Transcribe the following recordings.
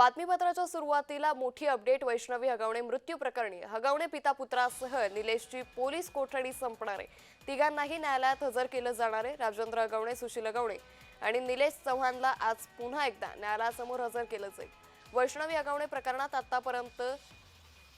बातमीपत्राच्या सुरुवातीला मोठी अपडेट वैष्णवी हगवणे मृत्यू प्रकरणी. हगवणे पिता पुत्रासह निलेशची पोलीस कोठडी संपणार. आहे तिघांनाही न्यायालयात हजर केलं जाणार आहे राजेंद्र हगवणे सुशील हगवणे आणि निलेश चव्हाणला आज पुन्हा एकदा न्यायालयासमोर हजर केलं जाईल. वैष्णवी हगवणे प्रकरणात आतापर्यंत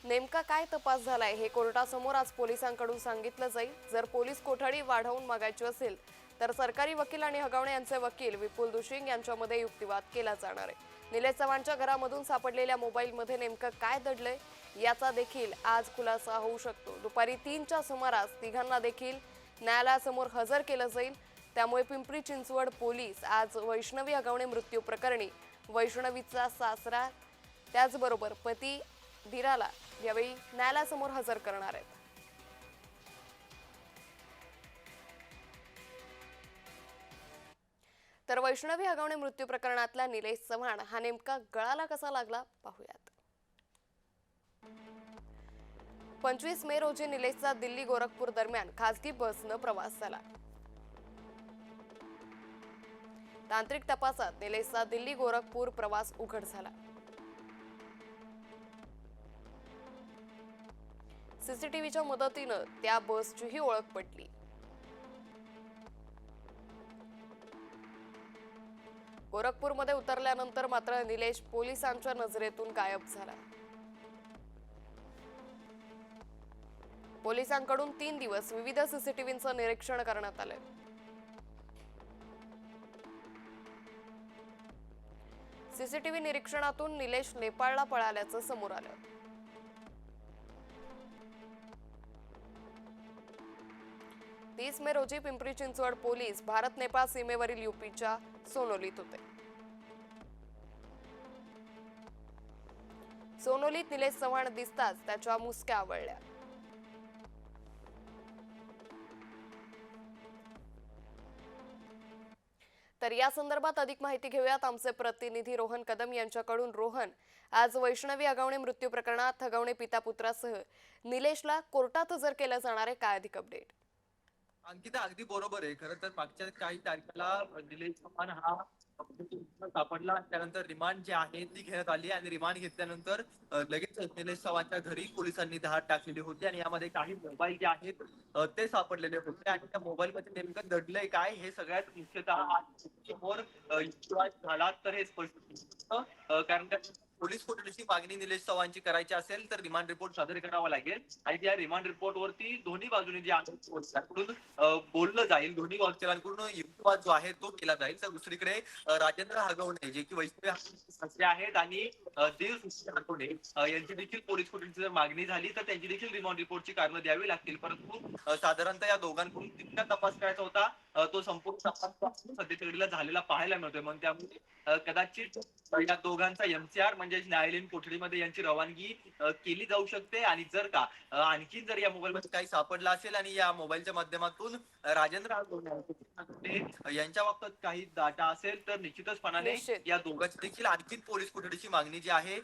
नेमका काय तपास झालाय हे कोर्टासमोर आज पोलिसांकडून सांगितलं जाईल. जर पोलीस कोठडी वाढवून मागायची असेल तर सरकारी वकील आणि हगवणे यांचे वकील विपुल दुशिंग यांच्यामध्ये युक्तिवाद केला जाणार आहे. निलेश चव्हाणच्या घरामधून सापडलेल्या मोबाईलमध्ये नेमकं काय दडलंय याचा देखील आज खुलासा होऊ शकतो. दुपारी तीनच्या सुमारास तिघांना देखील न्यायालयासमोर हजर केलं जाईल. त्यामुळे पिंपरी चिंचवड पोलीस आज वैष्णवी हगवणे मृत्यू प्रकरणी वैष्णवीचा सासरा त्याचबरोबर पती धीराला यावेळी न्यायालयासमोर हजर करणार आहेत. तर वैष्णवी हगवणे मृत्यू प्रकरणातला निलेश चव्हाण हा नेमका गळाला कसा लागला पाहूयात. पंचवीस मे रोजी निलेशचा दिल्ली गोरखपूर दरम्यान खासगी बसनं प्रवास झाला. तांत्रिक तपासात निलेशचा दिल्ली गोरखपूर प्रवास उघड झाला. सीसीटीव्हीच्या मदतीनं त्या बसचीही ओळख पटली. गोरखपूरमध्ये उतरल्यानंतर मात्र निलेश पोलिसांच्या नजरेतून गायब झाला. पोलिसांकडून तीन दिवस विविध सीसीटीव्हीचं निरीक्षण करण्यात आलंय. सीसीटीव्ही निरीक्षणातून निलेश नेपाळला पळाल्याचं समोर आलं. तीस मे रोजी पिंपरी चिंचवड पोलीस भारत नेपाळ सीमेवरील युपीच्या सोनोलीत होते. सोनोलीत निलेश चव्हाण दिसताच त्याच्या मुसक्या आवळल्या. तर या संदर्भात अधिक माहिती घेऊयात. आमचे प्रतिनिधी रोहन कदम यांच्याकडून. रोहन आज वैष्णवी हगवणे मृत्यू प्रकरणात हगवणे पिता पुत्रासह निलेशला कोर्टात हजर केलं जाणार आहे. काय अधिक अपडेट अंकिता अगदी बरोबर आहे. खरं तर मागच्या काही तारखेला निलेश चव्हाण हा सापडला. त्यानंतर रिमांड जी आहे ती घेण्यात आली आणि रिमांड घेतल्यानंतर लगेच निलेश चव्हाणच्या घरी पोलिसांनी धाड टाकलेली होती आणि यामध्ये काही मोबाईल जे आहेत ते सापडलेले होते. आणि त्या मोबाईल मध्ये नेमकं दडलंय काय हे सगळ्यात मुख्यतः समोर झाला तर हे स्पष्ट कारण पोलीस कोठडीची मागणी निलेश चव्हाणची करायची असेल तर रिमांड रिपोर्ट सादर करावा लागेल. आणि त्या रिमांड रिपोर्ट वरती दोन्ही बाजूने जे आहे बोललं जाईल. दोन्ही बाजूकडून युक्तिवाद जो आहे तो केला जाईल. तर दुसरीकडे राजेंद्र हरगवणे जे की वैष्णवी आहेत आणि देव हरगवणे यांची देखील पोलीस कोठडीची जर मागणी झाली तर त्यांची देखील रिमांड रिपोर्टची कारणं द्यावी लागतील. परंतु साधारणतः या दोघांकडून तितका तपास करायचा होता. तो संपूर्ण तपास सध्याच्या घडीला झालेला पाहायला मिळतोय. मग त्यामुळे कदाचित या दोघांचा एमसीआर म्हणजे न्यायालयीन कोठडीमध्ये यांची रवानगी केली जाऊ शकते. आणि जर का आणखी जर या मोबाईल मध्ये काही सापडलं असेल आणि या मोबाईलच्या माध्यमातून राजेंद्र यांच्या बाबतीत काही डाटा असेल तर निश्चितचपणाने निश्चित. या दोघांची देखील आणखी पोलीस कोठडीची मागणी जी आहे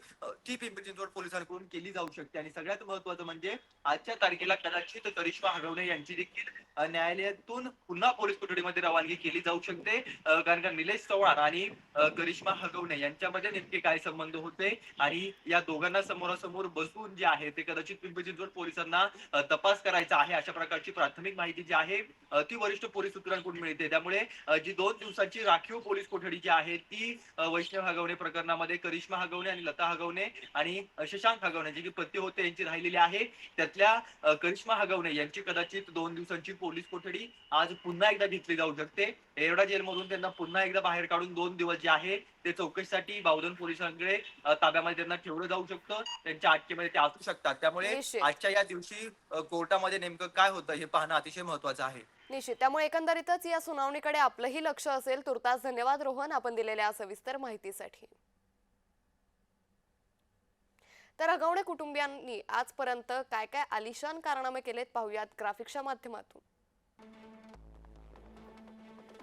ती पिंपरी चिंचवड पोलिसांकडून केली जाऊ शकते. आणि सगळ्यात महत्वाचं म्हणजे आजच्या तारखेला कदाचित करिश्मा हगवणे यांची देखील न्यायालयातून पुन्हा पोलीस कोठडीमध्ये रवानगी केली जाऊ शकते. कारण का निलेश चव्हाण आणि करिश्मा हगवणे यांच्यामध्ये नेमके काय संबंध होते आणि या दोघांना समोरासमोर बसून जे आहे ते कदाचित पिंपरी चिंचवड पोलिसांना तपास करायचा आहे अशा प्रकारची प्राथमिक माहिती जी आहे ती वरिष्ठ पोलीस सूत्रांकडून मिळते. त्यामुळे जी दोन दिवसांची राखीव पोलीस कोठडी जी आहे ती वैष्णव हगवणे प्रकरणामध्ये करिश्मा हगवणे आणि लता हगवणे आणि शशांक हगवणे जे की पती होते यांची राहिलेली आहे. त्यातल्या करिश्मा हगवणे यांची कदाचित दोन दिवसांची पोलीस कोठडी आज पुन्हा एकदा घेतली जाऊ शकते. एवढा जेलमधून त्यांना पुन्हा एकदा बाहेर काढून दोन दिवस जे आहे ते चौकशीसाठी बावधन पोलिसांकडे ताब्यामध्ये त्यांना ठेवलं जाऊ शकतं. त्यांच्या अटकेमध्ये ते असू शकतात. त्यामुळे निश्चित. आजच्या या दिवशी अ, कोर्टामध्ये नेमकं काय होतं हे पाहणं अतिशय महत्वाचं आहे. निश्चित. त्यामुळे एकंदरीतच या सुनावणीकडे आपलंही लक्ष असेल. तुर्तास धन्यवाद रोहन. आपण दिलेल्या सविस्तर माहितीसाठी. तर हगवणे कुटुंबियांनी आजपर्यंत काय काय आलिशान कारनामे केलेत पाहूयात ग्राफिक्सच्या माध्यमातून.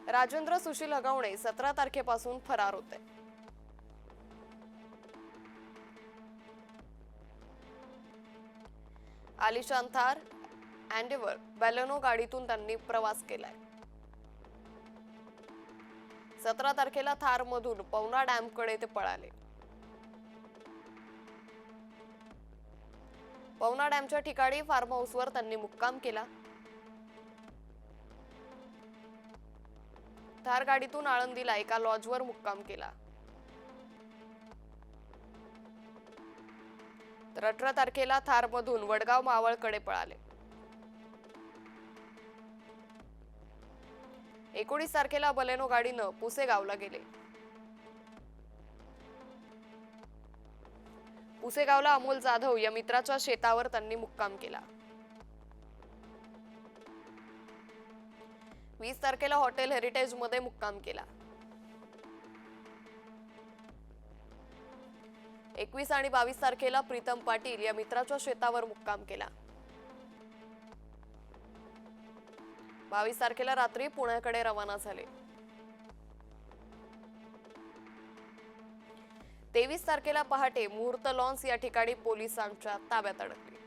राजेंद्र सुशील हगवणे सतरा तारखेपासून फरार होते. आलिशान थार अँडेवर बॅलेनो गाडीतून त्यांनी प्रवास केलाय. सतरा तारखेला थारमधून पवना डॅमकडे ते पळाले. पवना डॅमच्या ठिकाणी फार्म हाऊसवर त्यांनी मुक्काम केला. थार गाडीतून आळंदीला एका लॉजवर मुक्काम केला. तर अठरा तारखेला थारमधून वडगाव मावळकडे पळाले. एकोणीस तारखेला बलेनो गाडीनं पुसेगावला गेले. पुसेगावला अमोल जाधव या मित्राच्या शेतावर त्यांनी मुक्काम केला. वीस तारखेला हॉटेल हेरिटेजमध्ये मुक्काम केला. एकवीस आणि बावीस तारखेला प्रीतम पाटील या मित्राच्या शेतावर मुक्काम केला. बावीस तारखेला रात्री पुण्याकडे रवाना झाले. तेवीस तारखेला पहाटे मुहूर्त लॉन्स या ठिकाणी पोलिसांच्या ताब्यात अडकली.